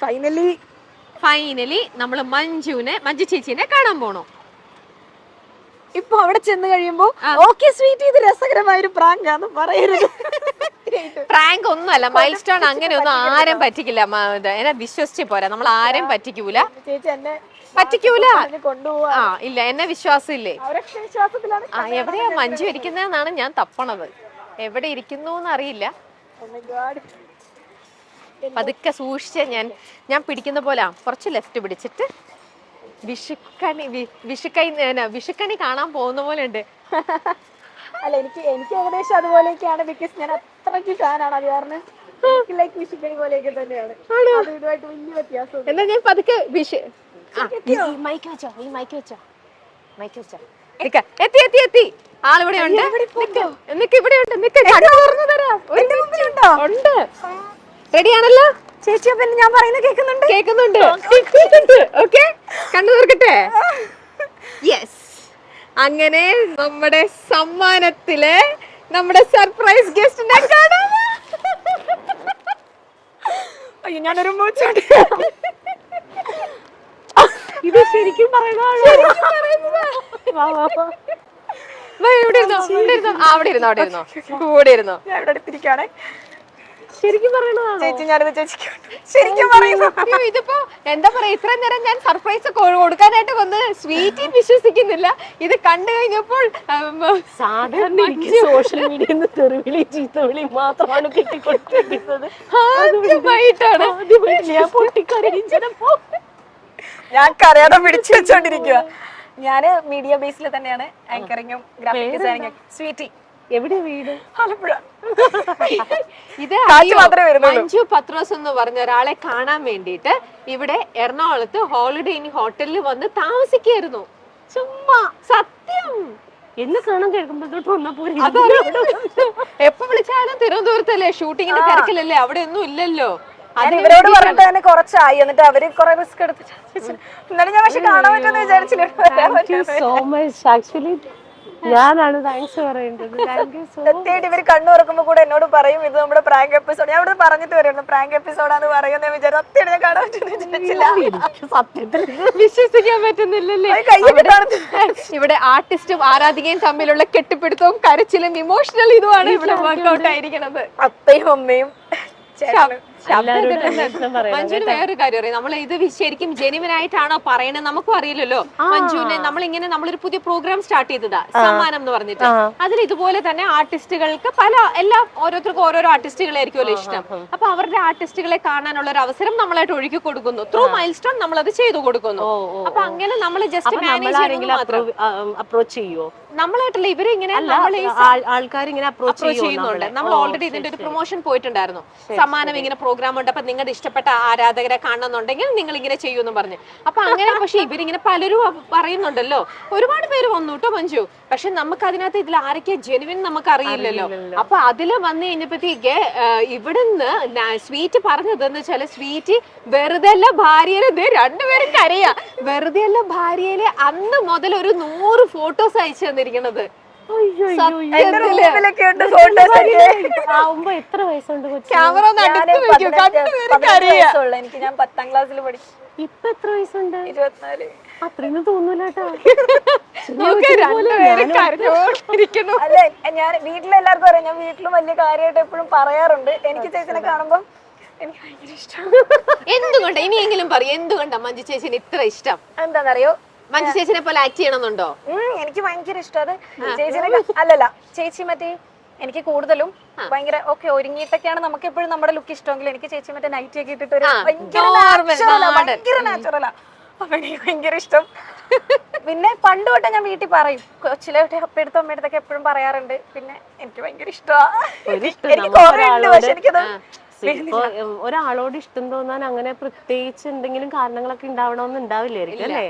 Finally finally നമ്മൾ മഞ്ജുവിനെ മഞ്ജു ചേച്ചിനെ കാണാൻ പോണോ. ഇപ്പൊ അവിടെ ചെന്ന് കഴിയുമ്പോ. ഓക്കെ സ്വീറ്റ് ഇത് രസകരമായ ഒരു പ്രാങ്കാന്ന് പറയരുത്. പ്രാങ്ക് ഒന്നുമല്ല മൈൽ സ്റ്റോൺ അങ്ങനെയൊന്നും ആരും പറ്റിക്കില്ല എന്നെ വിശ്വസിച്ച് പോരാ. നമ്മൾ ആരും പറ്റിക്കൂല. പറ്റിക്കൂല. ആ ഇല്ല എന്നെ വിശ്വാസം ഇല്ലേ ആ എവിടെയാ മഞ്ജു ഇരിക്കുന്നതെന്നാണ് ഞാൻ തപ്പണത്. എവിടെ ഇരിക്കുന്നു എന്നറിയില്ല. Oh. പതുക്കെ സൂക്ഷിച്ച് ഞാൻ ഞാൻ പിടിക്കുന്ന പോലെ കുറച്ച് ലെഫ്റ്റ് പിടിച്ചിട്ട് വിഷുക്കണി വിഷുക്കൈ വിഷുക്കണി കാണാൻ പോകുന്ന പോലെ ഉണ്ട്. അല്ല എനിക്ക് എനിക്ക് ഏകദേശം അതുപോലെയൊക്കെയാണ് ബിക്കോസ് ഞാൻ അത്രയ്ക്ക് ഫാനാണ് അത് കാരണം ലൈക്ക് വിഷുക്കണി പോലെയൊക്കെ തന്നെയാണ്. ഇതുമായിട്ട് വലിയ വ്യത്യാസം എന്നാ ഞാൻ പതുക്കെ വിഷു മൈക്ക് വെച്ചോ ഈ മൈക്ക് വെച്ചോ. മൈക്ക് വെച്ചോ. എത്തി എത്തി എത്തി. ആളിവിടെ ഉണ്ട്. നിക്ക്. ഇവിടെ ഉണ്ട്. നിക്ക്. കണ്ണു തുറന്നു തരാം. ഉണ്ട്. ഉണ്ട് റെഡി ആണല്ലോ ചേച്ചി പിന്നെ ഞാൻ പറയുന്നത് കേൾക്കുന്നുണ്ട്? കേൾക്കുന്നുണ്ട്. ഓക്കെ. കണ്ണു തീർക്കട്ടെ യെസ് അങ്ങനെ നമ്മുടെ സമ്മാനത്തിലെ നമ്മുടെ സർപ്രൈസ് ഗസ്റ്റിനെ കാണാം. അയ്യോ ഞാനൊരു മൂച്ചോട്ട് ഇത് ശരിക്കും പറയുന്നതാണ്? ഇവിടെ ഇരുന്നോ? ഇവിടെ ഇരുന്നോ? അവിടെ ഇരുന്നോ അവിടെ ഇരുന്നോ. കൂടെ ഇരുന്നോ. ഞാൻ ഇവിടെ അടുത്തിരിക്കുകയാണേ. ശരിക്കും പറയണതാണ്? ചേച്ചി ഞാനിത് ചേച്ചിക്ക് ശരിക്കും പറയുന്നു. ഇതിപ്പോ എന്താ പറയാ ഇത്ര നേരം ഞാൻ സർപ്രൈസ് കൊടുക്കാനായിട്ട് വന്ന് സ്വീറ്റി വിശ്വസിക്കുന്നില്ല. ഇത് കണ്ടു കഴിഞ്ഞപ്പോൾ സാധാരണ എനിക്ക് സോഷ്യൽ മീഡിയ തെറിവിളി ചീത്തവിളി മാത്രമാണ് കിട്ടിക്കൊടുത്തിരിക്കുന്നത് ആദ്യമായിട്ടാണ്. ആദ്യമായിട്ട് ഞാൻ പൊട്ടിക്കരയും ചിലപ്പോ ഞാൻ കരയാതെ പിടിച്ചു വെച്ചോണ്ടിരിക്കുക ഞാൻ മീഡിയ ബേസിൽ തന്നെയാണ് ആങ്കറിങ്ങും ഗ്രാഫിക് ഡിസൈനിങ്ങും സ്വീറ്റി എവിടെ വീട്? ആലപ്പുഴ. ഇത് കാറ്റ്? മാത്രമേ വരുന്നുള്ളൂ. മഞ്ജു പത്രോസ് എന്ന് പറഞ്ഞ ഒരാളെ കാണാൻ വേണ്ടിയിട്ട് ഇവിടെ എറണാകുളത്ത് ഹോളിഡേ ഇൻ ഹോട്ടലിൽ വന്ന് താമസിക്കായിരുന്നു ചുമ്മാ സത്യം. എന്ന് കാണാൻ കേൾക്കുമ്പോൾ തൊട്ട് വന്നപ്പോ അതറിയാം എപ്പോ വിളിച്ചാലും തിരുവനന്തപുരത്തല്ലേ? ഷൂട്ടിങ്ങിന്റെ തിരക്കിലല്ലേ? അവിടെ ഒന്നും ഇല്ലല്ലോ. ഞാൻ ഇവരോട് പറഞ്ഞിട്ട് തന്നെ കുറച്ചായി. എന്നിട്ട് അവർ കുറെ റിസ്ക് എടുത്തിട്ട് എന്നാലും ഞാൻ പക്ഷെ കാണാൻ പറ്റുമെന്ന് വിചാരിച്ചില്ല. വരാൻ പറ്റുമെന്ന്. സോ മച്ച് ആക്ച്വലി ഞാനാണ് താങ്ക്സ് പറയേണ്ടത്. സത്യമായിട്ട് ഇവർ കണ്ണു തുറക്കുമ്പോ കൂടെ എന്നോട് പറയും ഇത് നമ്മുടെ പ്രാങ്ക് എപ്പിസോഡ് ഞാൻ ഇവിടെ പറഞ്ഞിട്ട് വരുന്നു പ്രാങ്ക് എപ്പിസോഡാന്ന് പറയുന്ന വിചാരം സത്യമായിട്ട് ഞാൻ കാണാൻ പറ്റുമെന്ന് സത്യത്തിൽ വിശ്വസിക്കാൻ പറ്റുന്നില്ലല്ലേ? ഇവിടെ ആർട്ടിസ്റ്റും ആരാധികയും തമ്മിലുള്ള കെട്ടിപ്പിടുത്തവും കരച്ചിലും ഇമോഷണൽ ഇതുമാണ് ഇവിടെ വർക്ക്ഔട്ട് ആയിരിക്കണത്. അപ്പയും അമ്മയും മഞ്ജുന് വേറൊരു കാര്യം അറിയാം നമ്മൾ ഇത് ശരിക്കും ജെനുവിൻ ആയിട്ടാണോ പറയണത് നമുക്കും അറിയില്ലല്ലോ. മഞ്ജുവിനെ നമ്മൾ ഇങ്ങനെ നമ്മളൊരു പുതിയ പ്രോഗ്രാം സ്റ്റാർട്ട് ചെയ്തതാ സമ്മാനം എന്ന് പറഞ്ഞിട്ട്. അതിൽ ഇതുപോലെ തന്നെ ആർട്ടിസ്റ്റുകൾക്ക് പല എല്ലാ ഓരോരുത്തർക്കും ഓരോരോ ആർട്ടിസ്റ്റുകളായിരിക്കുമല്ലോ ഇഷ്ടം. അപ്പൊ അവരുടെ ആർട്ടിസ്റ്റുകളെ കാണാനുള്ള ഒരു അവസരം നമ്മളായിട്ട് ഒഴുകി കൊടുക്കുന്നു. ത്രൂ മൈൽ സ്റ്റോൺ നമ്മൾ അത് ചെയ്തു കൊടുക്കുന്നു. അപ്പൊ അങ്ങനെ നമ്മൾ ജസ്റ്റ് മാനേജ് അപ്രോച്ച് ചെയ്യോ നമ്മളായിട്ടല്ല ഇവർ ഇങ്ങനെ അല്ല ഈ ആൾക്കാർ ഇങ്ങനെ അപ്രോച്ച് ചെയ്യുന്നുണ്ട്. നമ്മൾ ഓൾറെഡി ഇതിന്റെ ഒരു പ്രൊമോഷൻ പോയിട്ടുണ്ടായിരുന്നു. സമ്മാനം ഇങ്ങനെ പ്രോഗ്രാം ഉണ്ട് അപ്പൊ നിങ്ങളുടെ ഇഷ്ടപ്പെട്ട ആരാധകരെ കാണണമെന്നുണ്ടെങ്കിൽ നിങ്ങൾ ഇങ്ങനെ ചെയ്യുമെന്ന് പറഞ്ഞു. അപ്പൊ അങ്ങനെ പക്ഷെ ഇവരിങ്ങനെ പലരും പറയുന്നുണ്ടല്ലോ. ഒരുപാട് പേര് വന്നു കേട്ടോ മഞ്ജു. പക്ഷെ നമുക്ക് അതിനകത്ത് ഇതിൽ ആരൊക്കെയാ ജെനുവിൻ നമുക്ക് അറിയില്ലല്ലോ. അപ്പൊ അതിൽ വന്നു കഴിഞ്ഞപ്പോഴത്തേക്ക് ഇവിടുന്ന് സ്വീറ്റ് പറഞ്ഞത് എന്ന് വെച്ചാൽ സ്വീറ്റ് വെറുതെ അല്ല ഭാര്യയിലെ രണ്ടുപേരും കരയാ. വെറുതെ അല്ല ഭാര്യയിലെ അന്ന് മുതൽ ഒരു നൂറ് ഫോട്ടോസ് അയച്ചു തന്നിരിക്കണത്. എത്ര വയസ്സുണ്ട്? എനിക്ക് ഞാൻ പത്താം ക്ലാസ്സിൽ പഠിച്ചു ഇപ്പൊ എത്ര വയസ്സുണ്ട്? ഇരുപത്തിനാല്. അത്രയൊന്നും അല്ലെ ഞാൻ വീട്ടിലെല്ലാവർക്കും അറിയാം. ഞാൻ വീട്ടിലും വലിയ കാര്യമായിട്ട് എപ്പോഴും പറയാറുണ്ട്. എനിക്ക് ചേച്ചിനെ കാണുമ്പോ എനിക്ക് ഭയങ്കര ഇഷ്ടമാണ് എന്തുകൊണ്ട്? ഇനിയെങ്കിലും പറയും. എന്തുകൊണ്ടാ മഞ്ജു ചേച്ചിന് ഇത്ര ഇഷ്ടം? എന്താണെന്നറിയോ മഞ്ജു ചേച്ചിനെ പോലെ ആക്ട് ചെയ്യണമെന്നുണ്ടോ? എനിക്ക് ഭയങ്കര ഇഷ്ടം. അത് ചേച്ചിനെ അല്ലല്ല ചേച്ചി മറ്റേ എനിക്ക് കൂടുതലും ഭയങ്കര ഓക്കെ ഒരുങ്ങിയിട്ടൊക്കെയാണ് നമുക്ക് എപ്പോഴും നമ്മുടെ ലുക്ക് ഇഷ്ടമെങ്കിൽ എനിക്ക് ചേച്ചി മറ്റേ നൈറ്റ് ഒക്കെ ഇട്ടിട്ട് ഭയങ്കര നാച്ചുറലാ അപ്പൊ എനിക്ക് ഭയങ്കര ഇഷ്ടം. പിന്നെ പണ്ട് തൊട്ടേ ഞാൻ വീട്ടിൽ പറയും കൊച്ചിലെ തൊട്ടേ അമ്മയടുത്തൊക്കെ അമ്മയെടുത്തൊക്കെ എപ്പോഴും പറയാറുണ്ട് പിന്നെ എനിക്ക് ഭയങ്കര ഇഷ്ടമാണ് ഇപ്പൊ ഒരാളോട് ഇഷ്ടം തോന്നാൻ അങ്ങനെ പ്രത്യേകിച്ച് എന്തെങ്കിലും കാരണങ്ങളൊക്കെ ഉണ്ടാവണമെന്ന് ഉണ്ടാവില്ലായിരിക്കും അല്ലേ?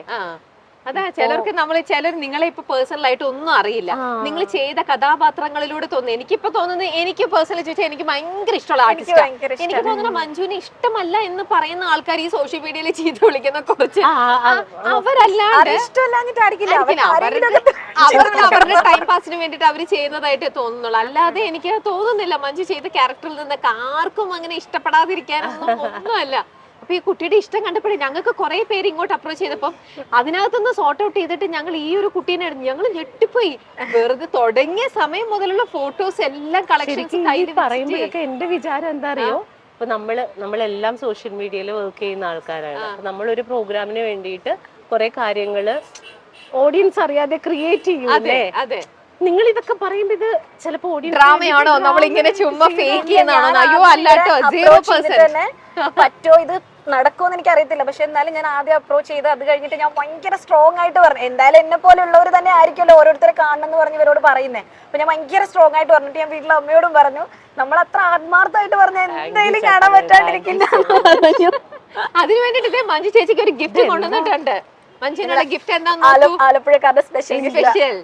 അതാ ചിലർക്ക് നമ്മൾ ചിലർ നിങ്ങളെ ഇപ്പൊ പേഴ്സണൽ ആയിട്ട് ഒന്നും അറിയില്ല. നിങ്ങൾ ചെയ്ത കഥാപാത്രങ്ങളിലൂടെ തോന്നുന്നു. എനിക്കിപ്പോ തോന്നുന്നത് എനിക്ക് പേഴ്സണലി ചോദിച്ചാൽ എനിക്ക് ഭയങ്കര ഇഷ്ടമുള്ള ആർട്ടിസ്റ്റ് എനിക്ക് തോന്നുന്നു മഞ്ജുവിന് ഇഷ്ടമല്ല എന്ന് പറയുന്ന ആൾക്കാർ ഈ സോഷ്യൽ മീഡിയയിൽ ചെയ്ത് വിളിക്കുന്ന കുറച്ച്. അവരല്ലാണ്ട് അവർക്ക് അവരുടെ ടൈം പാസിന് വേണ്ടിട്ട് അവർ ചെയ്യുന്നതായിട്ട് തോന്നുന്നുള്ളൂ. അല്ലാതെ എനിക്ക് തോന്നുന്നില്ല മഞ്ജു ചെയ്ത ക്യാരക്ടറിൽ നിന്നൊക്കെ ആർക്കും അങ്ങനെ ഇഷ്ടപ്പെടാതിരിക്കാനൊന്നും ഒന്നുമല്ല. അപ്പൊ ഈ കുട്ടിയുടെ ഇഷ്ടം കണ്ടപ്പോഴേ ഞങ്ങൾക്ക് കുറെ പേര് ഇങ്ങോട്ട് അപ്രോച്ച് ചെയ്തപ്പം അതിനകത്തുനിന്ന് സോർട്ട് ഔട്ട് ചെയ്തിട്ട് ഞങ്ങൾ ഈ ഒരു കുട്ടീനെ ഞങ്ങൾ ഞെട്ടിപ്പോയി. വെറുതെ തുടങ്ങിയ സമയം മുതലുള്ള ഫോട്ടോസ് എല്ലാം പറയുമ്പോഴൊക്കെ എന്റെ വിചാരം എന്താ അറിയോ? അപ്പൊ നമ്മൾ നമ്മളെല്ലാം സോഷ്യൽ മീഡിയയിൽ വർക്ക് ചെയ്യുന്ന ആൾക്കാരാണ്. അപ്പൊ നമ്മളൊരു പ്രോഗ്രാമിന് വേണ്ടിയിട്ട് കുറെ കാര്യങ്ങൾ ഓഡിയൻസ് അറിയാതെ ക്രിയേറ്റ് അതെ ചെയ്യൂലേ അതെ. നിങ്ങൾ ഇതൊക്കെ പറയുമ്പോ ഇത് ചിലപ്പോ ഓഡിയൻസ് ഡ്രാമയാണോ? നമ്മൾ ഇങ്ങനെ ചുമ്മാ ഫേക്ക് ചെയ്യുന്നതാണോ? അയ്യോ അല്ലാട്ടോ സീറോ പെർസെന്റ് പറ്റോ ഇത്? നടക്കുമെന്ന് എനിക്ക് അറിയത്തില്ല പക്ഷെ എന്നാലും ഞാൻ ആദ്യം അപ്രോച്ച് ചെയ്ത് അത് കഴിഞ്ഞിട്ട് ഞാൻ ഭയങ്കര സ്ട്രോങ് ആയിട്ട് പറഞ്ഞു. എന്തായാലും എന്നെ പോലെയുള്ളവർ തന്നെ ആയിരിക്കുമല്ലോ ഓരോരുത്തരെ കാണണമെന്ന് പറഞ്ഞ് ഇവരോട് പറയുന്നേ. അപ്പൊ ഞാൻ ഭയങ്കര സ്ട്രോങ് ആയിട്ട് പറഞ്ഞിട്ട് ഞാൻ വീട്ടിലെ അമ്മയോടും പറഞ്ഞു നമ്മൾ അത്ര ആത്മാർത്ഥമായിട്ട് പറഞ്ഞ എന്തായാലും കാണാൻ പറ്റാണ്ടിരിക്കില്ല. അതിന് വേണ്ടിട്ട് ഇതേ മഞ്ജു ചേച്ചിക്ക് ഒരു ഗിഫ്റ്റ് കൊണ്ടുവന്നിട്ടുണ്ട്. മഞ്ജുവിനുള്ള ഗിഫ്റ്റ് എന്താന്ന് ആല- ആലപ്പുഴക്കാരുടെ സ്പെഷ്യൽ സ്പെഷ്യൽ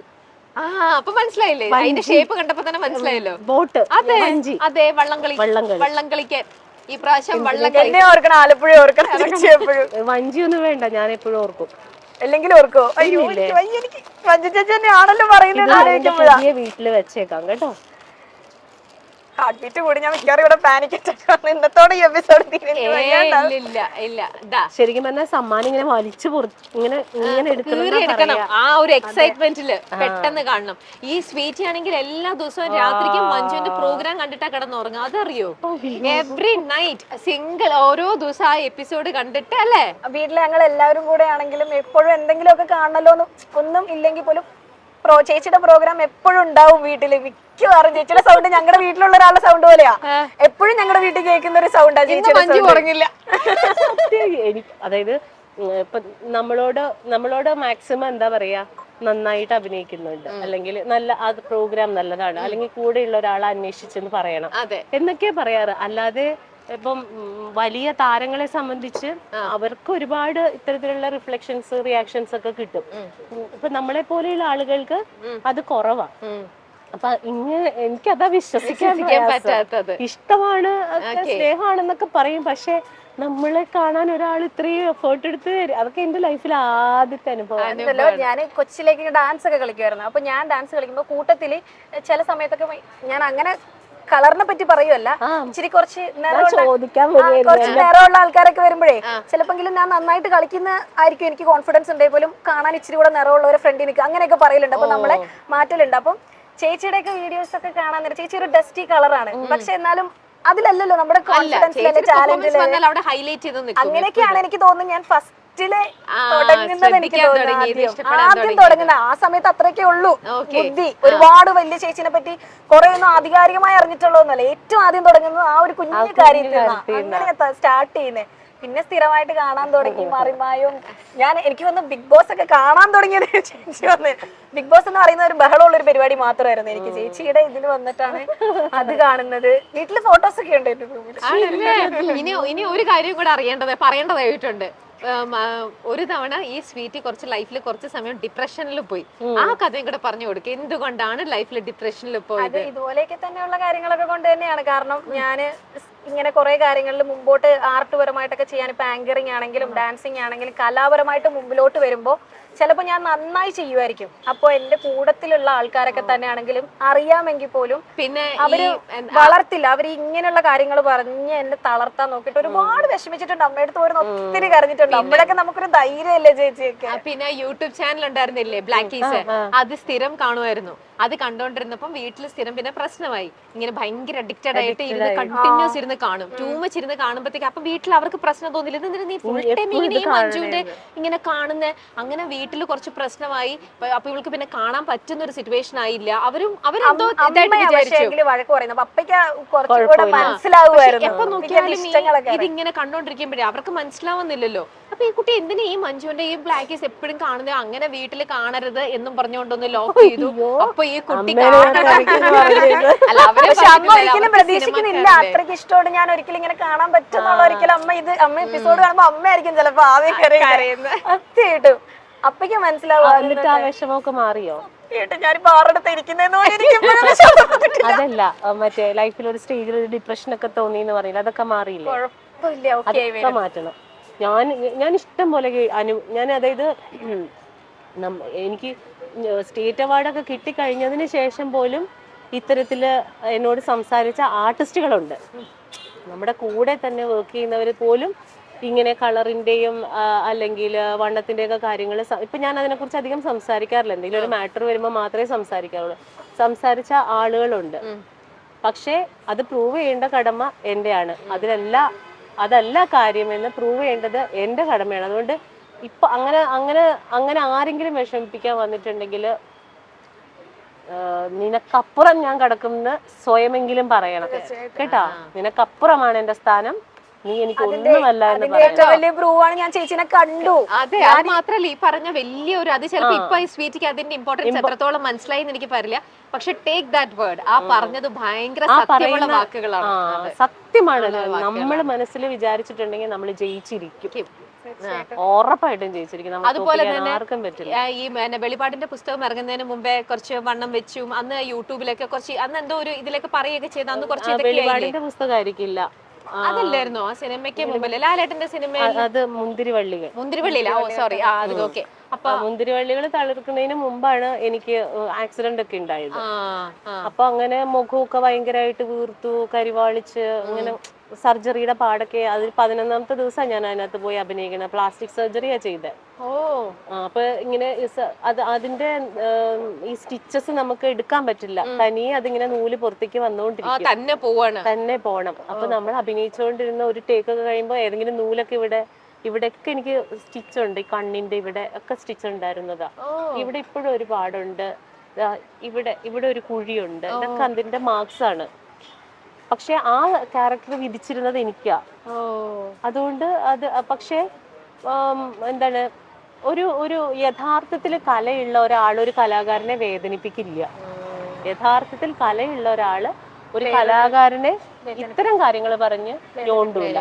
ആ. അപ്പൊ മനസ്സിലായില്ലേ? അതിന്റെ ഷേപ്പ് കണ്ടപ്പോ തന്നെ മനസ്സിലായല്ലോ. ബോട്ട്. അതെ. അതെ വള്ളംകളി. വള്ളംകളി. വള്ളംകളിക്കാൻ ഈ പ്രാവശ്യം വള്ളംകളി. എന്നെ ഓർക്കണം ആലപ്പുഴ ഓർക്കണം തിരിച്ച് എപ്പോഴും. വഞ്ചി ഒന്നും വേണ്ട ഞാൻ എപ്പോഴും ഓർക്കും. അല്ലെങ്കിൽ ഓർക്കോ? അയ്യോ എനിക്ക് വഞ്ചി ചേച്ചി ആണല്ലോ പറയുന്നത് വീട്ടിൽ വെച്ചേക്കാം കേട്ടോ. ഹാർട്ട് ബീറ്റ് കൂടി ഞാൻ മിക്കവാറും ഇവിടെ പാനിക് അറ്റാക്ക് ഇന്നത്തോടെ ഈ എപ്പിസോഡ് ഇല്ല ഇല്ല. ദാ. ശരിക്കും പറഞ്ഞാൽ സമ്മാനം ഇങ്ങനെ വലിച്ചു പുറ ഇങ്ങനെ ഇങ്ങനെ എടുക്കണം കീറി എടുക്കണം. ആ ഒരു എക്സൈറ്റ്മെന്റിൽ പെട്ടെന്ന് കാണണം. ഈ സ്വീറ്റ് ആണെങ്കിൽ എല്ലാ ദിവസവും രാത്രിക്കും മഞ്ജുവിന്റെ പ്രോഗ്രാം കണ്ടിട്ടാ കിടന്നുറങ്ങുക. അതറിയോ? എവറി നൈറ്റ് സിംഗിൾ ഓരോ ദിവസം ആ എപ്പിസോഡ് കണ്ടിട്ട് അല്ലേ വീട്ടിൽ ഞങ്ങൾ എല്ലാവരും കൂടെ ആണെങ്കിലും എപ്പോഴും എന്തെങ്കിലുമൊക്കെ കാണണല്ലോ ഒന്നും ഇല്ലെങ്കിൽ പോലും പ്രോ ചേച്ചിയുടെ പ്രോഗ്രാം എപ്പോഴും ഉണ്ടാവും വീട്ടിൽ. മിക്കവാറും ചേച്ചിയുടെ സൗണ്ട് ഞങ്ങളുടെ വീട്ടിലുള്ള ഒരാളുടെ സൗണ്ട് പോലെയാ. എപ്പോഴും ഞങ്ങളുടെ വീട്ടിൽ കേൾക്കുന്ന ഒരു സൗണ്ടാ ചേച്ചിയുടെ അതായത് ഇപ്പൊ നമ്മളോട് നമ്മളോട് മാക്സിമം എന്താ പറയാ നന്നായിട്ട് അഭിനയിക്കുന്നുണ്ട്. അല്ലെങ്കിൽ നല്ല ആ പ്രോഗ്രാം നല്ലതാണ്. അല്ലെങ്കിൽ കൂടെയുള്ള ഒരാളെ അന്വേഷിച്ചെന്ന് പറയണം. എന്നൊക്കെ എന്നൊക്കെയാ പറയാറ്. അല്ലാതെ ഇപ്പം വലിയ താരങ്ങളെ സംബന്ധിച്ച് അവർക്ക് ഒരുപാട് ഇത്തരത്തിലുള്ള റിഫ്ലക്ഷൻസ് റിയാക്ഷൻസ് ഒക്കെ കിട്ടും. ഇപ്പൊ നമ്മളെ പോലെയുള്ള ആളുകൾക്ക് അത് കുറവാ. അപ്പൊ ഇങ്ങനെ എനിക്കതാ വിശ്വസിക്കാൻ വിശ്വസിക്കാൻ പറ്റാത്തത്. ഇഷ്ടമാണ് സ്നേഹമാണെന്നൊക്കെ പറയും പക്ഷെ നമ്മളെ കാണാൻ ഒരാൾ ഇത്രയും എഫേർട്ട് എടുത്ത് തരും. അതൊക്കെ എന്റെ ലൈഫിൽ ആദ്യത്തെ അനുഭവം. ഞാൻ കൊച്ചിലേക്ക് ഡാൻസ് ഒക്കെ കളിക്കുമായിരുന്നു അപ്പൊ ഞാൻ ഡാൻസ് കളിക്കുമ്പോൾ കൂട്ടത്തിൽ ചില സമയത്തൊക്കെ ഞാൻ അങ്ങനെ കളറിനെ പറ്റി പറയുമല്ല ഇച്ചിരി കുറച്ച് കുറച്ച് നേരമുള്ള ആൾക്കാരൊക്കെ വരുമ്പോഴേ ചിലപ്പോഴെങ്കിലും ഞാൻ നന്നായിട്ട് കളിക്കുന്ന ആയിരിക്കും എനിക്ക് കോൺഫിഡൻസ് ഉണ്ടെങ്കിൽ പോലും കാണാൻ ഇച്ചിരി കൂടെ നിറമുള്ള ഒരു ഫ്രണ്ടിന് അങ്ങനെയൊക്കെ പറയലുണ്ട്. അപ്പൊ നമ്മളെ മാറ്റലുണ്ട്. അപ്പം ചേച്ചിയുടെ ഒക്കെ വീഡിയോസ് ഒക്കെ കാണാൻ നേരം ചേച്ചി ഒരു ഡസ്റ്റി കളറാണ് പക്ഷെ എന്നാലും അതിലല്ലല്ലോ നമ്മുടെ നിൽക്കും അങ്ങനെയൊക്കെയാണ് എനിക്ക് തോന്നുന്നത്. ഞാൻ ഫസ്റ്റിൽ ആ, തുടങ്ങുന്നത് എനിക്ക് തോന്നുന്നു ആദ്യം. തുടങ്ങുന്ന ആ സമയത്ത് അത്രയൊക്കെ ഉള്ളൂ. ബുദ്ധി. ഒരുപാട് വലിയ ചേച്ചിനെ പറ്റി കുറെ ഒന്നും ആധികാരികമായി അറിഞ്ഞിട്ടുള്ളതൊന്നുമല്ല. ഏറ്റവും ആദ്യം തുടങ്ങുന്നത് ആ ഒരു കുഞ്ഞു കാര്യത്തിൽ അങ്ങനെ സ്റ്റാർട്ട് ചെയ്യുന്നേ. പിന്നെ സ്ഥിരമായിട്ട് കാണാൻ തുടങ്ങി മാറിമായും ഞാൻ എനിക്ക് വന്ന് ബിഗ് ബോസ് ഒക്കെ കാണാൻ തുടങ്ങിയത് ചേച്ചി വന്ന്. ബിഗ് ബോസ് എന്ന് പറയുന്ന ഒരു ബഹളമുള്ള ഒരു പരിപാടി മാത്രമായിരുന്നു. എനിക്ക് ചേച്ചിയുടെ ഇതിൽ വന്നിട്ടാണ് അത് കാണുന്നത്. വീട്ടിൽ ഫോട്ടോസ് ഒക്കെ ഉണ്ട് ഇനി ഒരു കാര്യം കൂടെ അറിയേണ്ടത് പറയേണ്ടതായിട്ടുണ്ട്. ഒരു തവണ ഈ സ്വീറ്റ് കുറച്ച് ലൈഫിൽ കുറച്ച് സമയം ഡിപ്രഷനിൽ പോയി. ആ കഥയും കൂടെ പറഞ്ഞു കൊടുക്കുക എന്തുകൊണ്ടാണ് ലൈഫിൽ ഡിപ്രഷനിൽ പോയത്? ഇതുപോലെയൊക്കെ തന്നെയുള്ള കാര്യങ്ങളൊക്കെ കൊണ്ട് തന്നെയാണ്. കാരണം ഞാൻ ഇങ്ങനെ കുറെ കാര്യങ്ങളിൽ മുമ്പോട്ട് ആർട്ട് പരമായിട്ടൊക്കെ ചെയ്യാൻ ഇപ്പൊ ആങ്കറിങ് ആണെങ്കിലും ഡാൻസിങ് ആണെങ്കിലും കലാപരമായിട്ട് മുമ്പിലോട്ട് വരുമ്പോൾ ചിലപ്പോൾ ഞാൻ നന്നായി ചെയ്യുമായിരിക്കും അപ്പോൾ എന്റെ കൂടത്തിലുള്ള ആൾക്കാരൊക്കെ തന്നെയാണെങ്കിലും അറിയാമെങ്കിൽ പോലും പിന്നെ അവർ വളർത്തില്ല. അവർ ഇങ്ങനെയുള്ള കാര്യങ്ങൾ പറഞ്ഞ് എന്നെ തളർത്താൻ നോക്കിയിട്ട് ഒരുപാട് വിഷമിച്ചിട്ടുണ്ട്. അമ്മയടുത്ത് പോരുന്ന ഒത്തിരി കരഞ്ഞിട്ടുണ്ട്. അമ്മയൊക്കെ നമുക്കൊരു ധൈര്യമല്ലേ ചേച്ചിയൊക്കെ? പിന്നെ യൂട്യൂബ് ചാനൽ ഉണ്ടായിരുന്നില്ലേ ബ്ലാക്ക് അത് സ്ഥിരം കാണുമായിരുന്നു. അത് കണ്ടോണ്ടിരുന്നപ്പം വീട്ടിൽ സ്ഥിരം പിന്നെ പ്രശ്നമായി. ഇങ്ങനെ ഭയങ്കര അഡിക്റ്റഡ് ആയിട്ട് ഇരുന്ന് കണ്ടിന്യൂസ് ഇരുന്ന് കാണും. ടൂമച്ച് ഇരുന്ന് കാണുമ്പോഴത്തേക്ക് അപ്പൊ വീട്ടിൽ അവർക്ക് പ്രശ്നം തോന്നില്ല. ഇതെന്തിനാ നീ ഫുൾ ടൈം ഇങ്ങനെ ഈ മഞ്ജുവിന്റെ ഇങ്ങനെ കാണുന്ന? അങ്ങനെ വീട്ടിൽ കുറച്ച് പ്രശ്നമായി. അപ്പൊ- ഇവൾക്ക് പിന്നെ കാണാൻ പറ്റുന്ന ഒരു സിറ്റുവേഷൻ ആയില്ല. അവരും അവരെന്തോ വഴക്ക് പറയുന്നത് അപ്പയ്ക്ക് മനസ്സിലാവുമായിരുന്നു. എപ്പൊ നോക്കിയാലും ഇതിങ്ങനെ കണ്ടോണ്ടിരിക്കുമ്പോഴേ അവർക്ക് മനസ്സിലാവുന്നില്ലല്ലോ. അപ്പൊ ഈ കുട്ടി എന്തിനാ ഈ മഞ്ജുവിന്റെ ഈ ബ്ലാക്കീസ് എപ്പോഴും കാണുന്നത് അങ്ങനെ വീട്ടിൽ കാണരുത് എന്നും പറഞ്ഞുകൊണ്ടൊന്ന് ലോക്ക് ചെയ്തു. അപ്പൊ ഈ കുട്ടി അല്ല അവരെ പക്ഷെ അമ്മ ഒരിക്കലും പ്രതീക്ഷിക്കുന്നില്ല? അത്രയ്ക്ക് ഇഷ്ടമാണ് ഞാൻ ഒരിക്കലും ഇങ്ങനെ കാണാൻ പറ്റുന്നുള്ള ഒരിക്കലും അമ്മ ഇത് അമ്മ എപ്പിസോഡ് കാണുമ്പോ അമ്മയായിരിക്കും ചിലപ്പോ ആദ്യം കരയുന്നത് സത്യമായിട്ടും. അപ്പയ്ക്ക് മനസ്സിലാവും എന്നിട്ട് ആ വിഷമമൊക്കെ മാറിയോ. അതല്ല മറ്റേ ലൈഫിൽ ഒരു സ്റ്റേജിൽ ഒരു ഡിപ്രഷൻ ഒക്കെ തോന്നി എന്ന് പറയില്ല അതൊക്കെ മാറിയില്ല? കുഴപ്പമില്ല. ഓക്കെ അതൊക്കെ മാറ്റണം. ഞാൻ ഞാൻ ഇഷ്ടം പോലെ അനു ഞാൻ അതായത് എനിക്ക് സ്റ്റേറ്റ് അവാർഡൊക്കെ കിട്ടിക്കഴിഞ്ഞതിന് ശേഷം പോലും ഇത്തരത്തിൽ എന്നോട് സംസാരിച്ച ആർട്ടിസ്റ്റുകളുണ്ട്. നമ്മുടെ കൂടെ തന്നെ വർക്ക് ചെയ്യുന്നവർ പോലും ഇങ്ങനെ കളറിന്റെയും അല്ലെങ്കിൽ വണ്ണത്തിന്റെയൊക്കെ കാര്യങ്ങൾ ഇപ്പം ഞാൻ അതിനെക്കുറിച്ച് അധികം സംസാരിക്കാറില്ല. എന്തെങ്കിലും ഒരു മാറ്റർ വരുമ്പോൾ മാത്രമേ സംസാരിക്കാറുള്ളൂ സംസാരിച്ച ആളുകളുണ്ട്. പക്ഷേ അത് പ്രൂവ് ചെയ്യേണ്ട കടമ എന്റെയാണ് അതിലല്ല അതല്ല കാര്യമെന്ന് പ്രൂവ് ചെയ്യേണ്ടത് എന്റെ കടമയാണ്. അതുകൊണ്ട് ഇപ്പൊ അങ്ങനെ അങ്ങനെ അങ്ങനെ ആരെങ്കിലും വിഷമിപ്പിക്കാൻ വന്നിട്ടുണ്ടെങ്കിൽ നിനക്കപ്പുറം ഞാൻ കിടക്കുമെന്ന് സ്വയമെങ്കിലും പറയണം. കേട്ടാ? നിനക്കപ്പുറമാണ് എന്റെ സ്ഥാനം. നീ എനിക്ക് ഒന്നുമല്ല ഏറ്റവും വലിയ പ്രൂവാണ് ഞാൻ ചേച്ചിനെ കണ്ടു. അതെ അത് മാത്രല്ല ഈ പറഞ്ഞ വലിയ ഒരു അത് ചിലപ്പോ ഇപ്പൊ ഈ സ്വീറ്റിക്ക് അതിന്റെ ഇമ്പോർട്ടൻസ് എത്രത്തോളം മനസ്സിലായി എന്ന് എനിക്ക് പറയില്ല. പക്ഷെ ടേക്ക് ദാറ്റ് വേർഡ് ആ പറഞ്ഞത് ഭയങ്കര സത്യമുള്ള വാക്കുകളാണ്. സത്യമാണ്. നമ്മൾ മനസ്സിൽ വിചാരിച്ചിട്ടുണ്ടെങ്കിൽ നമ്മൾ ജയിച്ചിരിക്കും. ഉറപ്പായിട്ടും ജയിച്ചിരിക്കും. അതുപോലെ തന്നെ ആർക്കും പറ്റില്ല. ഈ വെളിപാടിന്റെ പുസ്തകം ഇറങ്ങുന്നതിന് മുമ്പേ കുറച്ച് വണ്ണം വെച്ചും അന്ന് യൂട്യൂബിലൊക്കെ കുറച്ച് അന്ന് എന്തോ ഒരു ഇതിലൊക്കെ പറയുകയൊക്കെ ചെയ്ത് അന്ന് കുറച്ച് വെളിപാടിന്റെ പുസ്തകമായിരിക്കില്ല. അതല്ലായിരുന്നോ? ആ സിനിമയ്ക്ക് മുമ്പല്ലേ ലാലേട്ടന്റെ സിനിമ അത് മുന്തിരിവള്ളികൾ. മുന്തിരിവള്ളിയില? ഓ സോറി ആ അത് ഓക്കെ അപ്പൊ മുന്തിരിവള്ളികൾ തളിർക്കുന്നതിന് മുമ്പാണ് എനിക്ക് ആക്സിഡന്റ് ഒക്കെ ഉണ്ടായത്. അപ്പൊ അങ്ങനെ മുഖമൊക്കെ ഭയങ്കരമായിട്ട് വീർത്തു കരിവാളിച്ച് അങ്ങനെ സർജറിയുടെ പാടൊക്കെ അതിൽ പതിനൊന്നാമത്തെ ദിവസം ഞാൻ അതിനകത്ത് പോയി അഭിനയിക്കണം. പ്ലാസ്റ്റിക് സർജറിയാ ചെയ്തത് ഓ. അപ്പൊ ഇങ്ങനെ അത് അതിന്റെ ഈ സ്റ്റിച്ചസ് നമുക്ക് എടുക്കാൻ പറ്റില്ല. തനിയെ അതിങ്ങനെ നൂൽ പുറത്തേക്ക് വന്നുകൊണ്ടിരിക്കും. തന്നെ പോവാണ്. തന്നെ പോണം. അപ്പൊ നമ്മൾ അഭിനയിച്ചുകൊണ്ടിരുന്ന ഒരു ടേക്ക് ഒക്കെ കഴിയുമ്പോൾ ഏതെങ്കിലും നൂലൊക്കെ ഇവിടെ ഇവിടെയൊക്കെ എനിക്ക് സ്റ്റിച്ച് ഉണ്ട്. ഈ കണ്ണിന്റെ ഇവിടെ ഒക്കെ സ്റ്റിച്ച് ഉണ്ടായിരുന്നതാ. ഇവിടെ ഇപ്പോഴും ഒരു പാടുണ്ട് ഇവിടെ ഇവിടെ ഒരു കുഴിയുണ്ട്. ഇതൊക്കെ അതിന്റെ മാർക്സ് ആണ്. പക്ഷെ ആ ക്യാരക്ടർ വിധിച്ചിരുന്നത് എനിക്കാ. അതുകൊണ്ട് അത് പക്ഷേ എന്താണ് ഒരു ഒരു യഥാർത്ഥത്തിൽ കലയുള്ള ഒരാൾ ഒരു കലാകാരനെ വേദനിപ്പിക്കില്ല. യഥാർത്ഥത്തിൽ കലയുള്ള ഒരാൾ ഒരു കലാകാരനെ ഇത്തരം കാര്യങ്ങൾ പറഞ്ഞ് ഞോണ്ടൂല.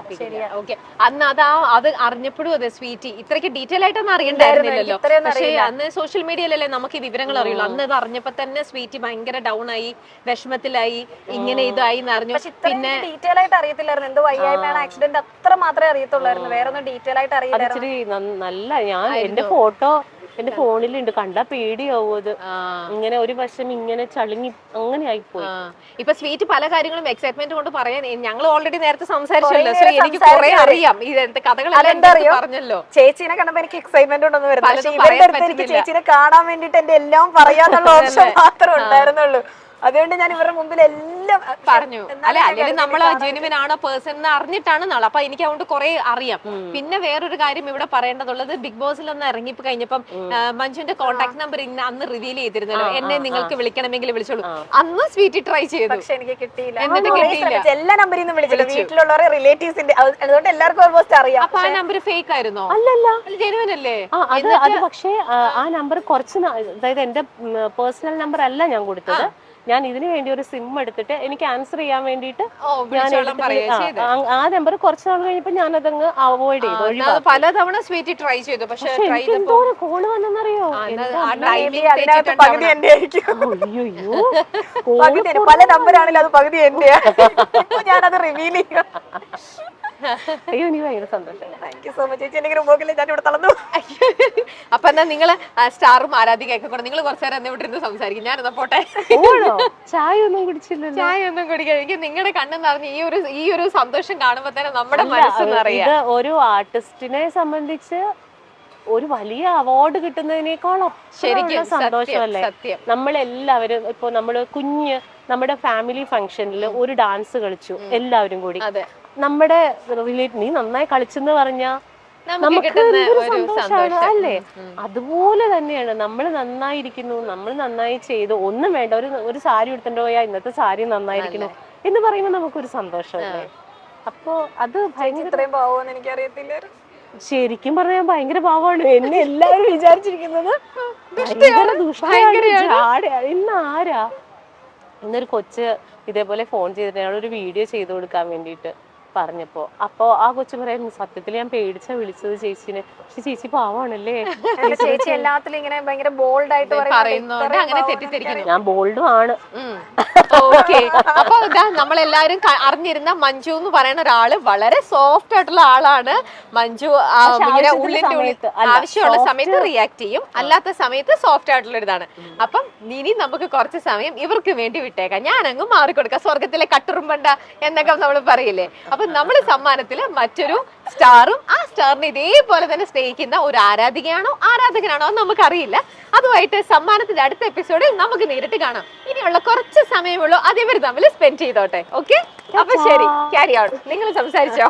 ഓക്കെ. അന്ന് അത് ആ അത് അറിഞ്ഞപ്പോഴും അതെ സ്വീറ്റി. ഇത്രയ്ക്ക് ഡീറ്റെയിൽ ആയിട്ടൊന്നും അറിയണ്ടായിരുന്നില്ലല്ലോ. പക്ഷേ അന്ന് സോഷ്യൽ മീഡിയയിലല്ലേ നമുക്ക് ഈ വിവരങ്ങൾ അറിയുള്ളൂ. അന്ന് അത് അറിഞ്ഞപ്പോ തന്നെ സ്വീറ്റി ഭയങ്കര ഡൗൺ ആയി വിഷമത്തിലായി ഇങ്ങനെ ഇതായി എന്ന് അറിഞ്ഞു. പിന്നെ ഡീറ്റെയിൽ ആയിട്ട് അറിയത്തില്ലായിരുന്നു. എന്തോ വയ്യായ്മയാണ് ആക്സിഡന്റ് അത്ര മാത്രമേ അറിയത്തുള്ളായിരുന്നു. വേറെ ഒന്നും ഡീറ്റെയിൽ ആയിട്ട് അറിയില്ലായിരുന്നു. ഇച്ചിരി നല്ല ഞാൻ എന്റെ ഫോട്ടോ എന്റെ ഫോണിലുണ്ട്. കണ്ടാ പേടിയാവും അത്. ഇങ്ങനെ ഒരു വശം ഇങ്ങനെ ചളിങ്ങി അങ്ങനെ ആയിപ്പോയി. ഇപ്പൊ സ്വീറ്റ് പല കാര്യങ്ങളും എക്സൈറ്റ്മെന്റ് കൊണ്ട് പറയാൻ ഞങ്ങൾ ഓൾറെഡി നേരത്തെ സംസാരിച്ചല്ലോ. സോ എനിക്ക് കുറെ അറിയാം. ഇത് അതെന്താ പറഞ്ഞല്ലോ. ചേച്ചീനെ കണ്ടപ്പോ എനിക്ക് എക്സൈറ്റ്മെന്റ് ഉണ്ടെന്ന് വരുന്നത് എനിക്ക്. ചേച്ചീനെ കാണാൻ വേണ്ടിട്ട് എന്റെ എല്ലാം പറയാന്നുള്ള ഓപ്ഷൻ മാത്രമേ ഉണ്ടായിരുന്നുള്ളൂ. അതുകൊണ്ട് ഞാൻ ഇവരുടെ മുമ്പിൽ എല്ലാം പറഞ്ഞു. അല്ലെ അല്ലെങ്കിൽ നമ്മൾ ജെനുവിൻ ആണോ പേഴ്സൺ എന്ന് അറിഞ്ഞിട്ടാണ് നാളെ. അപ്പൊ എനിക്ക് അതുകൊണ്ട് കുറെ അറിയാം. പിന്നെ വേറൊരു കാര്യം ഇവിടെ പറയേണ്ടതുള്ളത് ബിഗ് ബോസിൽ ഒന്ന് ഇറങ്ങി കഴിഞ്ഞപ്പം മഞ്ജുവിന്റെ കോൺടാക്ട് നമ്പർ ഇന്ന് അന്ന് റിവീൽ ചെയ്തിരുന്നല്ലോ. എന്നെ നിങ്ങൾക്ക് വിളിക്കണമെങ്കിൽ വിളിച്ചോളൂ. അന്ന് സ്വീറ്റ് ട്രൈ ചെയ്തു. പക്ഷെ എനിക്ക് കിട്ടിയില്ല. എന്നിട്ട് കിട്ടിയില്ല. എല്ലാ നമ്പറിൽ നിന്നും വിളിച്ചില്ല വീട്ടിലുള്ളവരെ റിലേറ്റീവ്സിന്റെ അതുകൊണ്ട് എല്ലാവർക്കും ഓൾമോസ്റ്റ് അറിയാം. അപ്പൊ ആ നമ്പർ ഫേക്ക് ആയിരുന്നോ? അല്ലല്ല. ജെനുവൻ അല്ലേ? അത് അത് പക്ഷേ ആ നമ്പർ കുറച്ച് അതായത് എന്റെ പേഴ്സണൽ നമ്പർ അല്ല ഞാൻ കൊടുത്തത്. ഞാൻ ഇതിനു വേണ്ടി ഒരു സിം എടുത്തിട്ട് എനിക്ക് ആൻസർ ചെയ്യാൻ വേണ്ടിയിട്ട് ഞാൻ എടുത്തിട്ട് ആ, നമ്പർ കുറച്ച് നാൾ കഴിഞ്ഞപ്പോ ഞാൻ അതങ്ങ് അവോയ്ഡ് ചെയ്തു ഒഴിവാക്കി. പലതവണ സ്വീറ്റ് ട്രൈ ചെയ്തു പക്ഷെ എനിക്ക് ചെയ്തപ്പോ എന്തോ കോൾ വന്നെന്നറിയോ? ആ, എന്നാ അതിനകത്ത് പകുതി എന്റെ ആയിരിക്കും അയ്യോ പകുതി എന്റെ- പല നമ്പറാണെങ്കിലും അത് പകുതി എന്റെയാ ഇപ്പൊ ഞാനത് റിവീൽ ചെയ്യും അയ്യോ എനിക്ക് ഭയങ്കര സന്തോഷം. താങ്ക് യു സോ മച്ച് ചേച്ചി മുമ്പിൽ ഞാൻ ഇവിടെ തളർന്നു. അപ്പൊ എന്നാ നിങ്ങൾ സ്റ്റാറും ആരാധികയൊക്കെ കൂടെ നിങ്ങൾ കുറച്ചു നേരം ഇവിടെ ഇരുന്ന് സംസാരിക്കും. ഞാൻ എന്നാ പോട്ടെ. ചായ ഒന്നും കുടിച്ചില്ല ചായ ഒന്നും കുടിക്കാൻ എനിക്ക് നിങ്ങളുടെ കണ്ണെന്ന് നിറഞ്ഞ് ഈ ഒരു ഈ ഒരു സന്തോഷം കാണുമ്പോ തന്നെ നമ്മുടെ മനസ്സെന്ന് മനസ്സ് ഇത് ഒരു ആർട്ടിസ്റ്റിനെ സംബന്ധിച്ച് ഒരു വലിയ അവാർഡ് കിട്ടുന്നതിനേക്കാളും ശരിക്കും സന്തോഷമല്ലേ? സത്യം. നമ്മളെല്ലാവരും ഇപ്പൊ നമ്മൾ കുഞ്ഞ് നമ്മുടെ ഫാമിലി ഫംഗ്ഷനിൽ ഒരു ഡാൻസ് കളിച്ചു എല്ലാവരും കൂടി. നമ്മുടെ റിലേറ്റ് നീ നന്നായി കളിച്ചെന്ന് പറഞ്ഞാ നമുക്ക് സന്തോഷമാണ് സന്തോഷം. അല്ലേ. അതുപോലെ തന്നെയാണ് നമ്മൾ നന്നായിരിക്കുന്നു നമ്മൾ നന്നായി ചെയ്തു. ഒന്നും വേണ്ട ഒരു ഒരു സാരി എടുത്തിട്ട് പോയാൽ ഇന്നത്തെ സാരി നന്നായിരിക്കുന്നു എന്ന് പറയുമ്പോൾ നമുക്കൊരു സന്തോഷമല്ലേ അപ്പോ അത് ഭയങ്കര എനിക്കറിയത്തില്ല? ശരിക്കും പറഞ്ഞാൽ ഭയങ്കര പാവമാണ് എന്നെ എല്ലാവരും വിചാരിച്ചിരിക്കുന്നത് ഇന്ന് ആരാ? ഇന്നൊരു കൊച്ച് ഇതേപോലെ ഫോൺ ചെയ്തിട്ട് ഒരു വീഡിയോ ചെയ്തു കൊടുക്കാൻ വേണ്ടിയിട്ട്. പറഞ്ഞപ്പോ അപ്പൊ ആ കൊച്ചു പറയുന്നു സത്യത്തിൽ ഞാൻ പേടിച്ച വിളിച്ചത് ചേച്ചിനെ. പക്ഷെ ചേച്ചി പാവാണല്ലേ? ചേച്ചി എല്ലാത്തിലും ഇങ്ങനെ ഭയങ്കര ബോൾഡ് ആയിട്ട് പറയുന്നോണ്ട്. അങ്ങനെ തെറ്റിദ്ധരിക്കുന്നു. ഞാൻ ബോൾഡും ആണ്. ഓക്കെ. അപ്പൊ ഇതാ നമ്മളെല്ലാരും അറിഞ്ഞിരുന്ന മഞ്ജു എന്ന് പറയുന്ന ഒരാൾ വളരെ സോഫ്റ്റ് ആയിട്ടുള്ള ആളാണ്. മഞ്ജു ഇങ്ങനെ ഉള്ളിന്റെ ഉള്ളിൽ ആവശ്യമുള്ള സമയത്ത് റിയാക്ട് ചെയ്യും. അല്ലാത്ത സമയത്ത് സോഫ്റ്റ് ആയിട്ടുള്ള ഇതാണ് അപ്പം ഇനി നമുക്ക് കുറച്ച് സമയം ഇവർക്ക് വേണ്ടി വിട്ടേക്കാം. ഞാൻ അങ്ങ് മാറിക്കൊടുക്കാം. സ്വർഗത്തിലെ കട്ടുറുമ്പണ്ട എന്നൊക്കെ നമ്മൾ പറയില്ലേ? അപ്പൊ നമ്മൾ സമ്മാനത്തിൽ മറ്റൊരു സ്റ്റാറും ആ സ്റ്റാറിനെ ഇതേപോലെ തന്നെ സ്നേഹിക്കുന്ന ഒരു ആരാധികയാണോ ആരാധകനാണോ എന്ന് നമുക്കറിയില്ല. അതുമായിട്ട് സമ്മാനത്തിന്റെ അടുത്ത എപ്പിസോഡിൽ നമുക്ക് നേരിട്ട് കാണാം. ഇനിയുള്ള കുറച്ച് സമയമുള്ളൂ അത് ഇവർ തമ്മിൽ സ്പെൻഡ് ചെയ്തോട്ടെ. ഓക്കെ അപ്പൊ ശരി ക്യാരി ഔട്ട് നിങ്ങൾ സംസാരിച്ചോ.